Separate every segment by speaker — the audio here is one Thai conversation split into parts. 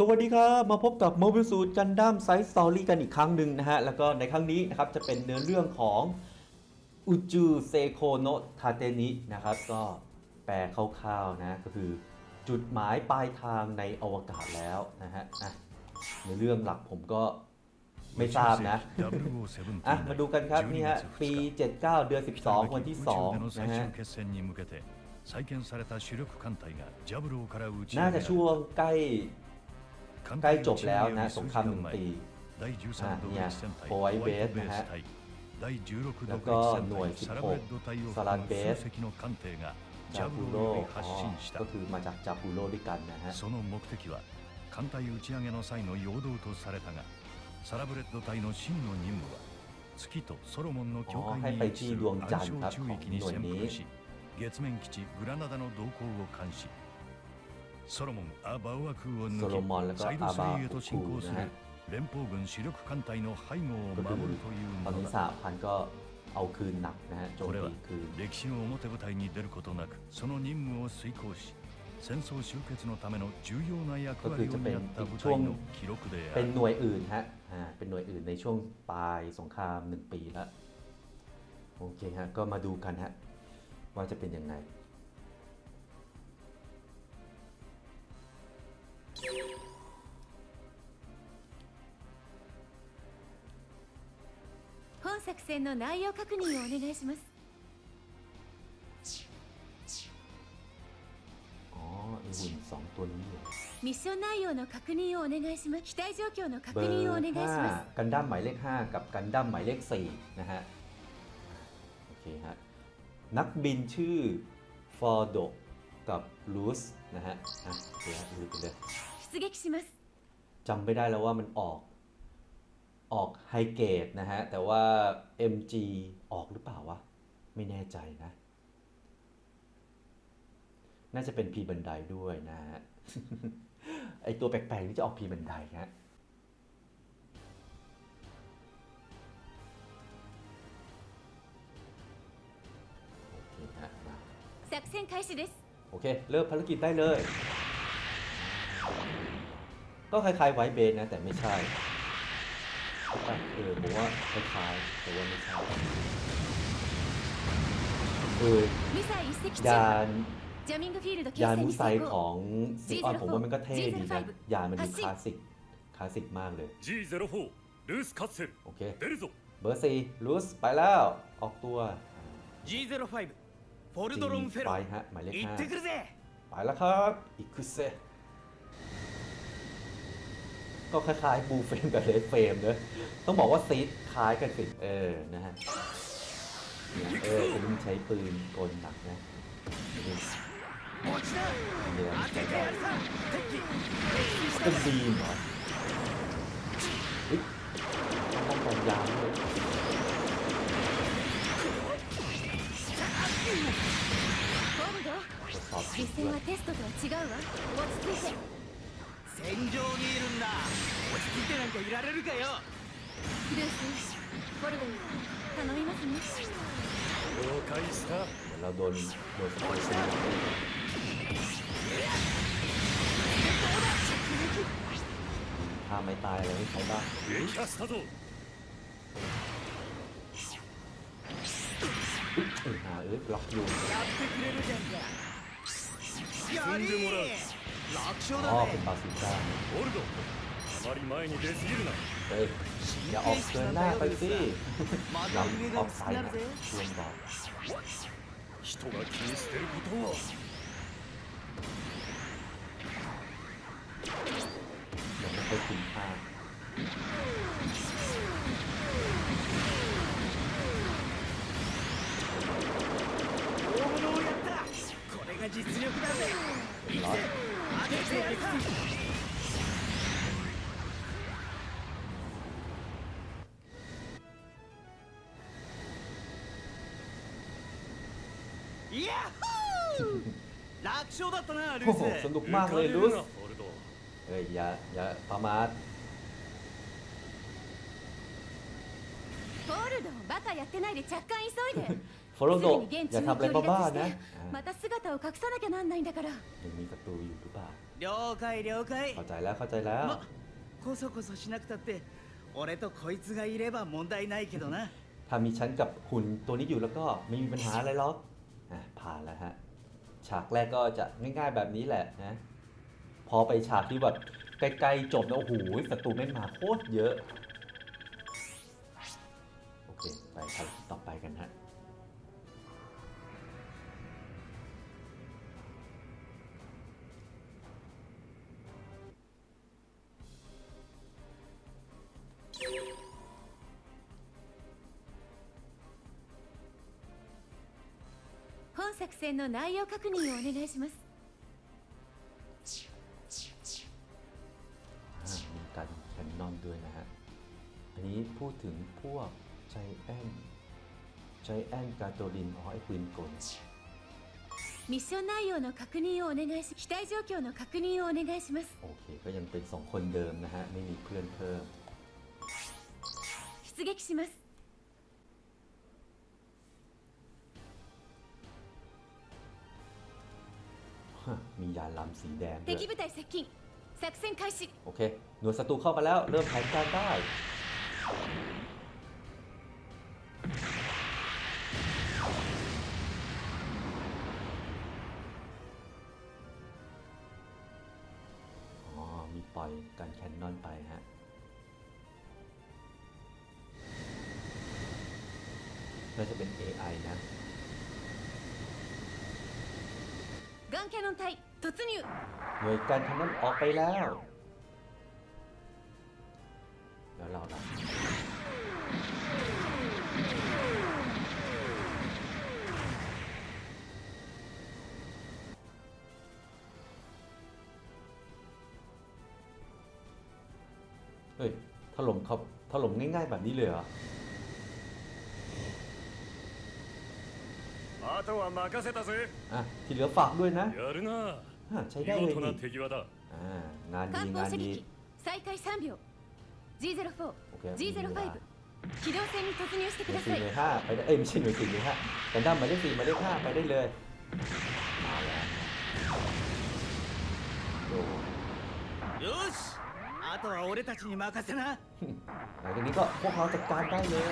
Speaker 1: สวัสดีครับ มาพบกับโมบิลสูตรกันดั้มไซส์สตอรี่กันอีกครั้งหนึ่งนะฮะ แล้วก็ในครั้งนี้นะครับ จะเป็นเนื้อเรื่องของอุจูเซโคโนทาเตนินะครับ ก็แปลคร่าวๆนะ ก็คือจุดหมายปลายทางในอวกาศแล้วนะฮะะในเรื่องหลักผมก็ไม่ทราบนะอะมาดูกันครับนี่ฮะปี 79 เดือน 12 วันที่2นะฮะน่าจะช่วงใกล้ ใกล้จบแล้วนะสงครามหนึ่งปีเนี่ยโอไอเบ
Speaker 2: ส
Speaker 1: นะฮะแล้วก็หน่วย 16
Speaker 2: สลันเบส
Speaker 1: จา
Speaker 2: ปู
Speaker 1: โรก็คือมาจากจาปูโรด้วยกันนะฮะ
Speaker 2: 艦隊打ち上げの際の陽動とされたがサラブレッド隊の真の任務は月とソロモンの境界に位置する暗礁宙域に潜伏し月面基地グラナダの動向を監視ソロモン・ア・バウア空を
Speaker 1: ソロモンแล้วก็
Speaker 2: 抜きサイド3へと進行する
Speaker 1: アバウア空นะฮะ
Speaker 2: 連邦軍主力艦隊の背後を
Speaker 1: ก็
Speaker 2: 守
Speaker 1: คือ
Speaker 2: るという
Speaker 1: ตอน
Speaker 2: も
Speaker 1: นี้
Speaker 2: の
Speaker 1: สา
Speaker 2: だ
Speaker 1: พันก็เอาคืนหนักนะฮะโจม
Speaker 2: これは
Speaker 1: ตีคืน
Speaker 2: 歴史の表舞台に出ることなくその任務を遂行し戦争終結のための重要な役割を担った部隊の記録であ
Speaker 1: เป็น
Speaker 2: る
Speaker 1: หน่วยอื่นฮะอ่าเป็นหน่วยอื่นในช่วงปลายสงครามหนึ่งปีแล้วโอเคฮะก็มาดูกันฮะว่าจะเป็นยังไง
Speaker 3: 戦の内容確認をお願いします
Speaker 1: อ๋อไอหุ่นสองตัวนี้เหรอ
Speaker 3: ミッション内容の確認をお願いします機体状況の確
Speaker 1: เบอ
Speaker 3: 認をお
Speaker 1: ร์
Speaker 3: 願いしま
Speaker 1: ห้ากันดั้มหมายเลข 5 กับกันดั้มหมายเลข 4 นะฮะ โอเคฮะ นักบินชื่อฟอร์โดกับลูสนะฮะอ่ะเดี๋ยวดูไปเลย
Speaker 3: す出撃します
Speaker 1: จำไม่ได้แล้วว่ามันออก ออกไฮเกตนะฮะ แต่ว่า MG ออกหรือเปล่าวะ ไม่แน่ใจนะ น่าจะเป็นพีบันไดด้วยนะฮะ ไอตัวแปลกๆนี่จะออกพีบันไดฮะ โอเคฮะมา
Speaker 3: 作戦開始です
Speaker 1: โอเค เริ่มภารกิจได้เลย ก็คล้ายๆไวท์เบสนะ แต่ไม่ใช่ใช่ปะ เออผมว่าคล้ายๆแต่ว่าไม่ใช่เออยานยานมุไซของซิกออนผมว่ามันก็เท่ดีนะยานมันดูคลาสสิกคลาสสิกมากเลยโอเคเบอร์สี่ลูสไปแล้ว ออกตัว
Speaker 4: G05
Speaker 1: ฟ
Speaker 4: อลดรง
Speaker 1: ไปฮะหมายเลขห้าไปแล้วครับอีคืเซ ก็คล้ายๆบูเฟรมกับเลดเฟรมเนอะต้องบอกว่าซีดคล้ายกันสิ เออ นะฮะเนี่ยเออคุณใช้ปืนกลหนักนะนี่
Speaker 4: 持ちだ
Speaker 1: เนี่ย
Speaker 4: 当ててやるさ敵機
Speaker 1: เป็นบีมเหรอเฮ้ยต้องป้องกันยาวด้วย
Speaker 3: フォルド
Speaker 1: ทดสอบ
Speaker 3: 実
Speaker 1: ด้
Speaker 3: 戦
Speaker 1: วย
Speaker 3: はテストとは違うわ落ち着いて
Speaker 4: 戦場にいるんだ落ち着いてなんかいられるかよ
Speaker 3: ルースフォルデン頼みますね
Speaker 5: 了解した
Speaker 1: La donne, non, c'est
Speaker 5: pas le Ah, mais t'as
Speaker 1: l'air, il s'en va. Il y a ça, toi. Ah, eux, leur pion.
Speaker 4: やってくれるじゃんか。やりー
Speaker 1: อ๋อเป็นบาซิก้าเฮ้ยอย่าออกเกินหน้าไปสิลำออกซ้า
Speaker 4: ย
Speaker 1: นะช่วงบอกยังไม่ค่อยคุ้ โอ้โห
Speaker 4: ー
Speaker 1: ส
Speaker 4: ス
Speaker 1: นุกมากเลย
Speaker 5: 浮かれ
Speaker 1: ลู
Speaker 5: る
Speaker 1: ส
Speaker 5: なフォルド
Speaker 1: เอ้ยอย่าอย่าประมาท
Speaker 3: フォルドバカやってないで着艦急いで
Speaker 1: ฟโร
Speaker 3: す
Speaker 1: โด
Speaker 3: ぐに現
Speaker 1: อย่า
Speaker 3: 地
Speaker 1: ทำอะไร
Speaker 3: に離
Speaker 1: บ้า
Speaker 3: 脱
Speaker 1: ๆนะ
Speaker 3: してまた姿を隠さなきゃなんないんだから
Speaker 1: ยังมีศัตรูอยู่หรือเปล่า
Speaker 4: 了解了解
Speaker 1: เข้าใจแล้วเข้าใจแล้ว
Speaker 4: まこそこそしなくたって俺とこいつがいれば問題ないけどな
Speaker 1: ถ้ามีฉันกับหุ่นตัวนี้อยู่แล้วก็ไม่มีปัญหาอะไรหรอกอ่ะผ่านแล้วฮะ ฉากแรกก็จะง่ายๆแบบนี้แหละนะ พอไปฉากที่แบบใกล้ๆจบแล้วโอ้โหศัตรูไม่งมาโคตรเยอะ โอเค ไปภารกิจต่อไปกันฮะ
Speaker 3: 作戦の内容確認をお願いします
Speaker 1: อ่ามีการแคนนอนด้วยนะฮะ อันนี้พูดถึงพวกใจแอนใจแอนกาโตรินอ๋อไอ้ปืนกล
Speaker 3: ミッション内容の確認をお願いし機体状況の確認をお願いします
Speaker 1: โอเค ก็ยังเป็นสองคนเดิมนะฮะ ไม่มีเพื่อนเพิ่ม
Speaker 3: 出撃します
Speaker 1: มียานลำสีแดงด้วยโอเค หน่วยศัตรูเข้ามาแล้ว เริ่มแผนการได้ อ๋อ มีปล่อยการแคนนอนไปฮะน่าจะเป็น AI นะ
Speaker 3: ガンキャノン隊突入
Speaker 1: หน่วยการแคนนอนออกไปแล้ว แล้วเราล่ะ เฮ้ย ถล่มเขาถล่มง่ายๆแบบนี้เลยเหรอ อ่ะ ที่เหลือฝากด้วยนะ
Speaker 5: やるな
Speaker 1: อ่ะใช้
Speaker 5: 見
Speaker 1: ได้เลย
Speaker 5: 事な
Speaker 1: นี่
Speaker 5: 手際だ
Speaker 1: อ่างานดี
Speaker 3: 艦砲
Speaker 1: งาน
Speaker 3: 射
Speaker 1: ดี
Speaker 3: 撃再開3秒 G04
Speaker 1: โอเค
Speaker 3: G05 機動戦に突入して
Speaker 1: ห
Speaker 3: く
Speaker 1: น่ว
Speaker 3: だ
Speaker 1: ย
Speaker 3: さ
Speaker 1: สี่
Speaker 3: い
Speaker 1: หน่วยห้าไปได้เอ้ยไม่ใช่หน่วยสี่หน่วยห้ากันดั้มหมายเลขสี่หมายเลขห้าไปได้เลยมาแล้วโอ้
Speaker 4: よしあとは俺たちに任せな
Speaker 1: หลังจากนี้ก็พวกเราจัดการได้เลย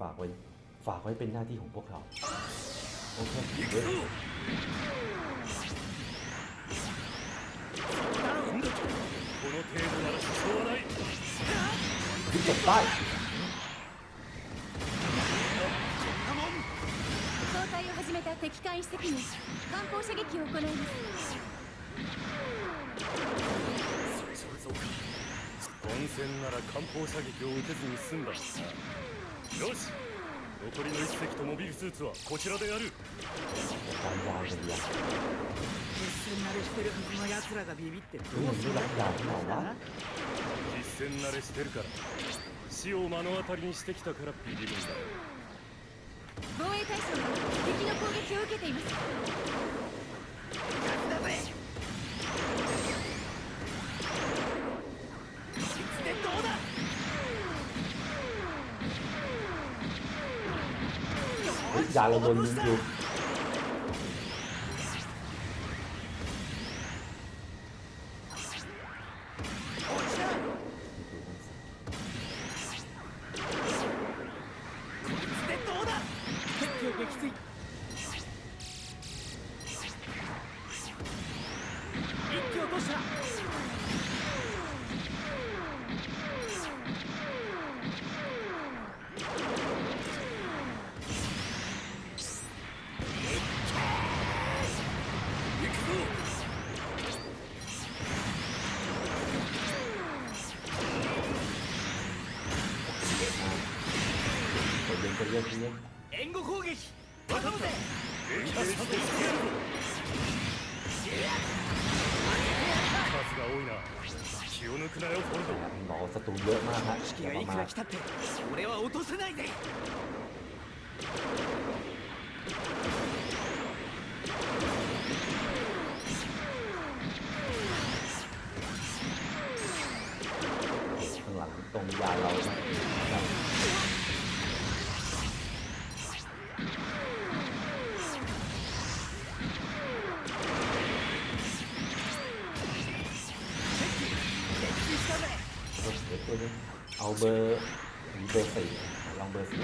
Speaker 1: ฝากไว้ ฝากไว้เป็นหน้าที่ของพวกเรา โอเคเดี๋ยว
Speaker 5: この程度なら支障はない
Speaker 1: ขึ้นจบได้
Speaker 3: 交代を始めた敵艦一隻に艦砲射撃を行います
Speaker 5: 混戦なら艦砲射撃を撃てずに済んだよし 残りの1隻とモビルスーツはこちらでやる。
Speaker 1: ハンバーグ
Speaker 4: 実戦慣れしてるはずの奴らがビビってどうする
Speaker 1: んだ？
Speaker 5: 実戦慣れしてるから。死を目の当たりにしてきたから。ビビるんだ
Speaker 3: 防衛対象は敵の攻撃を受けています。
Speaker 1: เฮ้ยยาเราโดนยิงอยู่
Speaker 4: 落ちなこいつでどうだ敵を撃墜一気落とした
Speaker 1: อย่า
Speaker 4: がい
Speaker 1: ประ
Speaker 4: く
Speaker 1: มา
Speaker 4: ら
Speaker 1: ท
Speaker 4: 来たって俺は落とせないぜ
Speaker 1: ข้างหลังตรงยาเรา เอาเบอร์เบอร์สี่ลองเบอร์สี่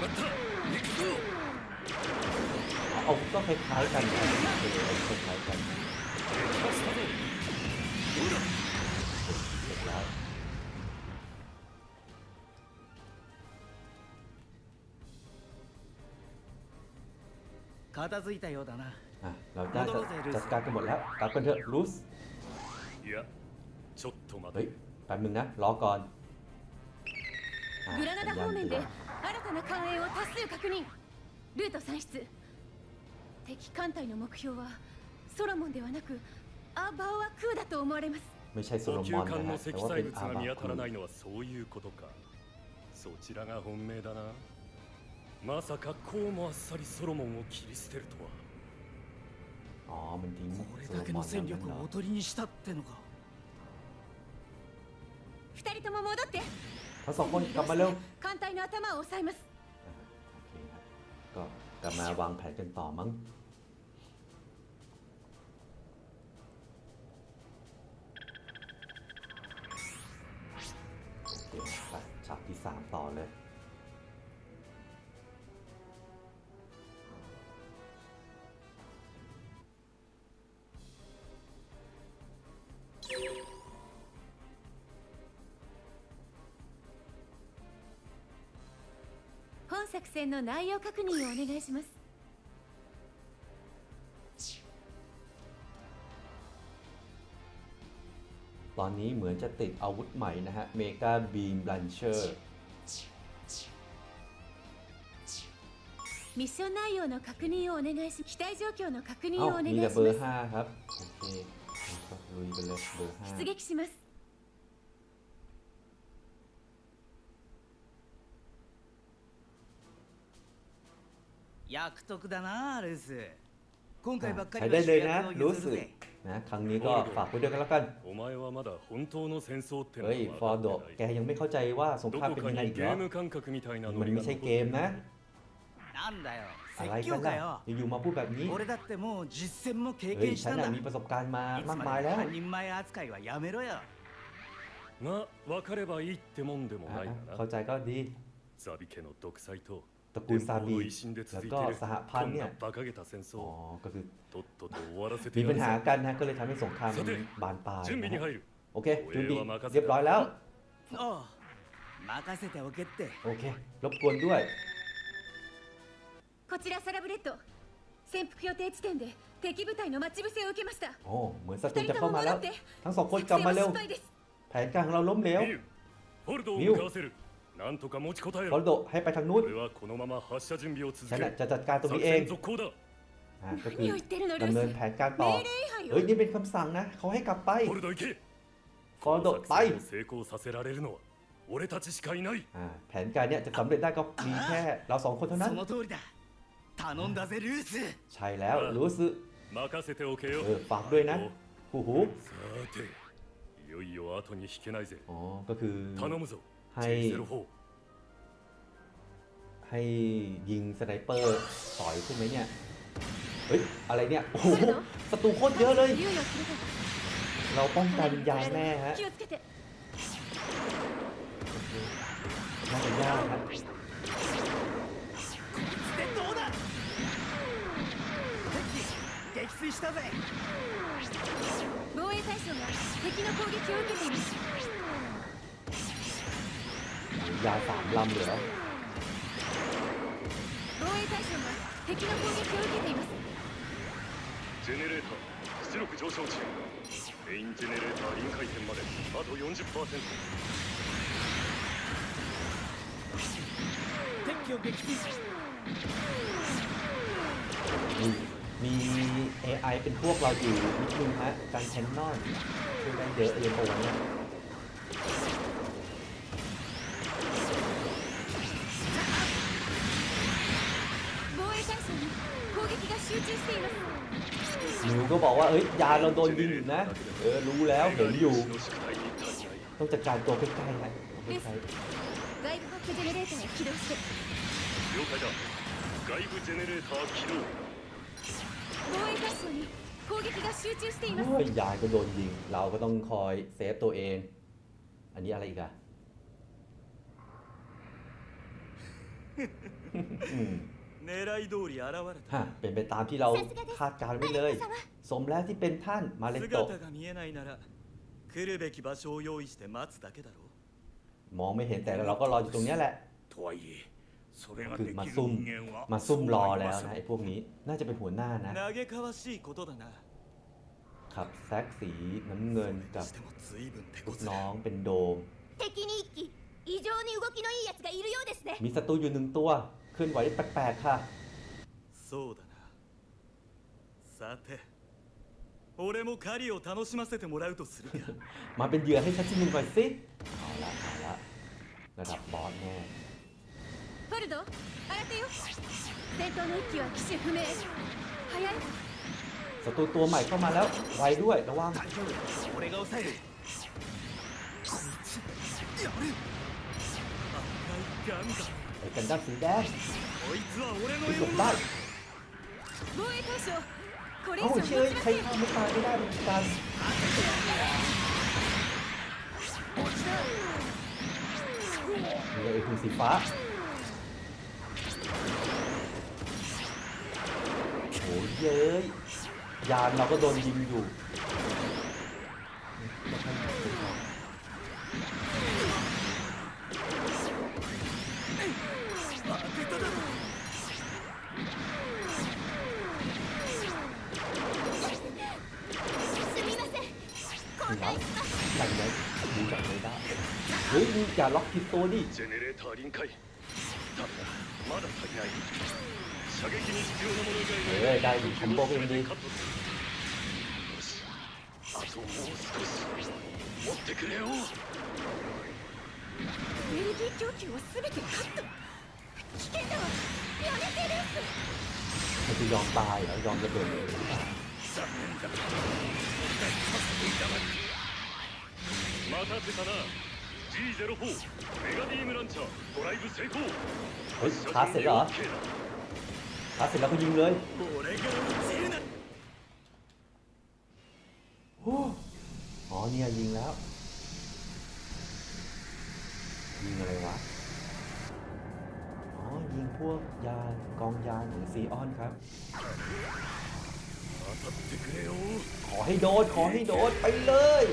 Speaker 1: เอาก็คล้ายๆกันนะเออเอาคล้ายๆกันเสร็จแล้ว
Speaker 4: 片付いたようだな
Speaker 1: อ่ะเราน่าจะจัดการกันหมดแล้วกลับกันเถอะรูส
Speaker 5: いやちょっと待
Speaker 1: เฮ้ย
Speaker 5: て
Speaker 1: แป๊บนึงนะ รอก่อนอ่ะ
Speaker 3: グラナダ
Speaker 1: สัญญา
Speaker 3: 方
Speaker 1: ณ
Speaker 3: 面
Speaker 1: เตื
Speaker 3: で
Speaker 1: อน
Speaker 3: 新たな艦影を多数確認ルート算出敵艦隊の目標はソロモンではなくアバオアクーだと思われます
Speaker 1: ไม่ใช่โซโล
Speaker 5: 補給
Speaker 1: มอนนะ
Speaker 5: 艦
Speaker 1: ฮะ
Speaker 5: の
Speaker 1: แต่
Speaker 5: 積
Speaker 1: ว่า
Speaker 5: 載
Speaker 1: เป็น
Speaker 5: 物
Speaker 1: อา
Speaker 5: が
Speaker 1: บา
Speaker 5: 見当たらな
Speaker 1: คู
Speaker 5: いのはそういうことかそちらが本命だなまさかこうもあっさりソロモンを切り捨てるとは
Speaker 1: อ๋อ มันทิ้ง
Speaker 4: これ
Speaker 1: โซโล
Speaker 4: だけ
Speaker 1: มอ
Speaker 4: の
Speaker 1: น
Speaker 4: 戦
Speaker 1: นั่น
Speaker 4: 力
Speaker 1: เหร
Speaker 4: を
Speaker 1: อ
Speaker 4: おとりにしたってのか
Speaker 3: 二人とも戻って
Speaker 1: ทั้งสองคนกลับมาเร็ว
Speaker 3: 艦隊の頭を押さえます
Speaker 1: โอเคครับ ก็กลับมาวางแผนกันต่อมั้ง โอเคไปฉากที่สามต่อเลย
Speaker 3: 作戦の内容確認をお願いします
Speaker 1: ตอนนี้เหมือนจะติดอาวุธใหม่นะฮะ เมกาบีมลันเชอร์
Speaker 3: ミッション内容の確認をお願いし機体状況の確認
Speaker 1: เอ้า
Speaker 3: をお願
Speaker 1: มี
Speaker 3: い
Speaker 1: แต่
Speaker 3: し
Speaker 1: เบอ
Speaker 3: ま
Speaker 1: ร์
Speaker 3: す
Speaker 1: ห้าครับ โอเคก็ลุยกันเลยเบอร์ห้า
Speaker 3: 出撃します
Speaker 4: 約束だなルース今回ばっか
Speaker 1: ใช้
Speaker 4: り
Speaker 1: ได้
Speaker 4: は
Speaker 1: เลย
Speaker 4: 主
Speaker 1: นะ
Speaker 4: 役を
Speaker 1: รู้
Speaker 4: 譲
Speaker 1: สึ
Speaker 4: る
Speaker 1: ก
Speaker 4: ぜ
Speaker 1: นะครั้งนี้ก็ฝากไว้ด้วยกันแล้วกัน
Speaker 5: お前はまだ本当の戦争っての
Speaker 1: เฮ้ย ฟอร์โด
Speaker 5: は
Speaker 1: แกยังไม่เข้าใจว่าสง
Speaker 5: ど
Speaker 1: คราม
Speaker 5: こ
Speaker 1: เป็น
Speaker 5: か
Speaker 1: ยังไง
Speaker 5: に
Speaker 1: อีก
Speaker 5: ゲ
Speaker 1: เหรอ
Speaker 5: ーム感覚みたいな
Speaker 1: มัน
Speaker 5: ノリ
Speaker 1: ไม่
Speaker 5: が
Speaker 1: ใช่
Speaker 5: 残っ
Speaker 1: เก
Speaker 5: て
Speaker 1: ม
Speaker 5: る
Speaker 1: นะ
Speaker 4: なんだよ
Speaker 1: อะไร
Speaker 4: 説
Speaker 1: กัน
Speaker 4: 教
Speaker 1: ล่ะ
Speaker 4: かよ
Speaker 1: อยู่ๆมาพูดแบบนี้
Speaker 4: 俺だってもう実戦も経
Speaker 1: เฮ้ย
Speaker 4: 験し
Speaker 1: ฉัน
Speaker 4: たんだ
Speaker 1: น่ะมีประสบการณ์มา
Speaker 4: いつ
Speaker 1: มาก
Speaker 4: ま
Speaker 1: มาย
Speaker 4: で
Speaker 1: แล้ว
Speaker 4: 半人前扱いはやめろよ
Speaker 5: が分かればいいってもんでも
Speaker 1: อ่ะ
Speaker 5: ない
Speaker 1: เข้า
Speaker 5: な
Speaker 1: ใจก็ดี
Speaker 5: ザビ家の独裁と
Speaker 1: ตระกูล
Speaker 5: 連
Speaker 1: ซา
Speaker 5: 邦
Speaker 1: บี
Speaker 5: の威信で続いてい
Speaker 1: แล้ว
Speaker 5: る
Speaker 1: ก็สหพั
Speaker 5: こ
Speaker 1: นธ์
Speaker 5: ん
Speaker 1: เนี่
Speaker 5: ない馬鹿げた戦
Speaker 1: อ๋อ
Speaker 5: 争
Speaker 1: ก็คือ
Speaker 5: とっとと終わらせて
Speaker 1: มี
Speaker 5: や
Speaker 1: ปั
Speaker 5: る
Speaker 1: ญหา
Speaker 5: ぜ
Speaker 1: กันนะ ก็เลยทำให้สงคราม
Speaker 5: さて
Speaker 1: บานปลาย
Speaker 5: 準備
Speaker 1: นะ
Speaker 5: に
Speaker 1: ฮะ
Speaker 5: 入る
Speaker 1: โอเคจูดีเรียบร้อยแล้ว
Speaker 4: おう任せておけって
Speaker 1: โอเค รบกวนด้วย
Speaker 3: こちらサラブレッド潜伏予定地点で敵部隊の待ち伏せを受けました
Speaker 1: โอ้เหมือนศัตรู
Speaker 3: 二
Speaker 1: จะ
Speaker 3: 人と
Speaker 1: เข้า
Speaker 3: も
Speaker 1: มาแล้
Speaker 3: 戻
Speaker 1: ว
Speaker 3: って
Speaker 1: ทั้งสองคน
Speaker 3: 作
Speaker 1: กลับ
Speaker 3: 戦
Speaker 1: มา
Speaker 3: は
Speaker 1: เร็ว
Speaker 3: 失敗です
Speaker 1: แผนการของเราล้มเหลว
Speaker 5: ミウ フォルドを
Speaker 1: ミウ
Speaker 5: 向かわせるなんとか持ちこたえ
Speaker 1: ฟอ
Speaker 5: ろ
Speaker 1: ลโดให้ไปทางนู้น
Speaker 5: 俺はこのまま発射準備を続
Speaker 1: ฉัน
Speaker 5: け
Speaker 1: น่ะ
Speaker 5: る
Speaker 1: จะจัดการตรง
Speaker 5: 作
Speaker 1: นี้เอง
Speaker 5: 戦続行だ
Speaker 1: อ่าก็คือ
Speaker 3: 何を言ってるのル
Speaker 1: ดำเนิน
Speaker 3: ー
Speaker 1: แผ
Speaker 3: ス
Speaker 1: นการต่อ
Speaker 3: 命令違反よ
Speaker 1: เฮ้ย นี่เป็นคำสั่งนะ เขาให้กลับไป
Speaker 5: フォルド行け
Speaker 1: ฟอลโด
Speaker 5: この
Speaker 1: ไป
Speaker 5: 作戦を成功させられるのは俺たちしかいない
Speaker 1: อ่าแผนการเนี้ยจะสำเร็จได้ก็มีแค่เราสองคนเท่านั้น
Speaker 4: その通りだ頼んだぜルース
Speaker 1: ใช่แล้ว รู้สึก
Speaker 5: 任せておけよ
Speaker 1: เออฝากด้วยนะ หูหู
Speaker 5: さていよいよ後に引けないぜ
Speaker 1: อ๋อ ก็คือ
Speaker 5: 頼むぞ
Speaker 1: はい
Speaker 5: J04
Speaker 1: ให้ยิงสไนเปอร์ต่อยใช่ไหมเนี่ย เฮ้ย อะไรเนี่ย โอ้โหศัตรูโคตรเยอะเลย
Speaker 3: 猶予する
Speaker 1: เราป้อง
Speaker 3: と
Speaker 1: กันยางแน่ฮะ
Speaker 3: 気をつけて
Speaker 1: น่าจะยากครับ
Speaker 4: でどうだ敵撃墜したぜ
Speaker 3: 防衛対象が敵の攻撃を受けています
Speaker 1: ยาสามลำเหรอ
Speaker 3: 防衛対象が敵の攻撃を受けています
Speaker 5: ジェネレーター出力上昇中メインジェネレーター臨界点まであと40%
Speaker 4: 敵機を撃墜
Speaker 1: มีมี AI เป็นพวกเราอยู่นิดนึงฮะ การแคนนอนช่วยได้เยอะเลยโอ้เนี่ย
Speaker 3: 撃が集中しています
Speaker 1: นิวก็บอกว่า เอ้ย ยาเราโดนยิงอยู่นะ เออ รู้แล้วเห็นอยู่
Speaker 5: の宿題に足りない
Speaker 1: ต้องจัดการตัวใกล้ๆฮะตัวใกล้
Speaker 3: 外部ハックジェネレーターを起動して
Speaker 5: 了解だ外部ジェネレーター起動
Speaker 3: 防衛対象に攻撃が集中してい
Speaker 1: ๆ
Speaker 3: ます
Speaker 1: โอ้ยยายก็โดนยิง เราก็ต้องคอยเซฟตัวเอง อันนี้อะไรอีกอะ อืม
Speaker 5: 狙い通り現れ
Speaker 1: ฮะเป็นไปตามที่เราคาดการไว้เลย สมแล้วที่เป็นท่านมาเลโตะมองไม่เห็นแต่เราก็รออยู่ตรงนี้แหละคือมาซุ่มมาซุ่มรอแล้วนะไอ้พวกนี้น่าจะเป็นหัวหน้านะครับแซกสีน้ำเงินกับน้องเป็นโดมมีศัตรูอยู่หนึ่งตัว เคลื่อนไหวแปลกๆค่ะ
Speaker 5: そうだなさて俺も狩りを楽しませてもらうとするか
Speaker 1: มาเป็นเหยื่อให้ชัดชิ้นหนึ่งหน่อยสิเอาละเอาละระดับบอสแน่
Speaker 3: フォルド新手よ戦闘の一機は機種不明早いわ
Speaker 1: ศัตรูตัวใหม่เข้ามาแล้วไวด้วยระวัง
Speaker 4: 大丈夫俺が抑えるこいつやる
Speaker 5: 赤いガンダム
Speaker 1: เป็นดักสีแดงที่สุ
Speaker 5: ด
Speaker 1: ได้เอาเชื่อใครทำไม่ตายไม่ได้เหมือนกันเลยคือสีฟ้าโอ้ยเย้ยยานเราก็โดนยิงอยู่ อย่าล็อกผิดตัวดิ
Speaker 5: เจเนเรเตอร์ลินไคだまだ足りない射撃に必要なもの以外の
Speaker 1: 大事この船で
Speaker 5: カットするあともう少し持ってくれよ
Speaker 3: エネルギー供給をすべてカット危険だわやめてです
Speaker 1: มันจะยอมตายเหรอยอมจะเบิดเลย
Speaker 4: また
Speaker 5: 出たな
Speaker 1: เฮ้ยชาร์เสร็จแล้วเหรอชาร์เสร็จแล้วก็ยิงเลยโอ้อ๋อเนี่ยยิงแล้ว ยิงอะไรวะ อ๋อ ยิงพวกยากองยานของซีออนครับ ขอให้โดดขอให้โดดไปเลย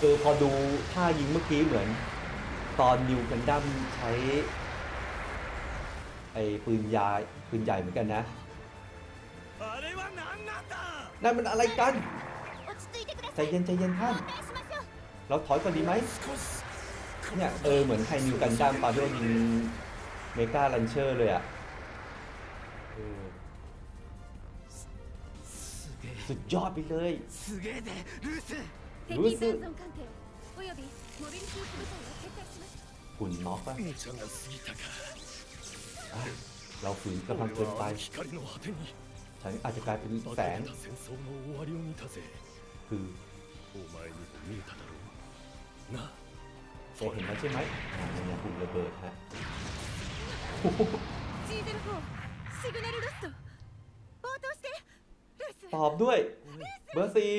Speaker 1: คือพอดูท่ายิงเมื่อกี้เหมือน ตอนนิวกันดั้มใช้ไอ้ปืนยาปืนใหญ่เหมือนกันนะนั่นมันอะไรกันใจเย็นใจเย็นท่าน เราถอยก่อนดีไหมเนี่ยเออเหมือนใไทนิวกันดั้มตอนที่เรายิงเมกาลันเชอร์เลยอะสุดยอดไปเลย
Speaker 3: รู้สึก
Speaker 1: หุ่นน็อกปะอะเราฝืนกำลังเกินไปฉันอาจจะกลายเป็นแสงคือแกเห็นแล้วใช่ไหมมันจะหุ่ระเบิดฮะตอบด้วย เบอร์สี่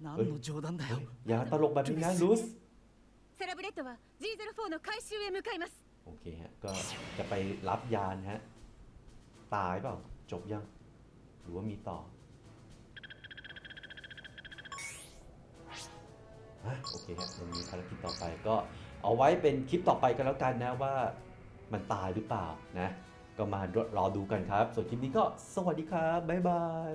Speaker 4: 何の冗談だよ
Speaker 1: อย่าตลกแบบนี้นะลูส
Speaker 3: サラブレッドは G04 の回収へ向かいます
Speaker 1: โอเคฮะ ก็จะไปรับยานฮะ ตายเปล่า จบยัง หรือว่ามีต่ออ่ะโอเคฮะมันมีภารกิจต่อไปก็เอาไว้เป็นคลิปต่อไปกันแล้วกันนะว่ามันตายหรือเปล่านะ ก็มารอดูกันครับ ส่วนคลิปนี้ก็สวัสดีครับ บ๊ายบาย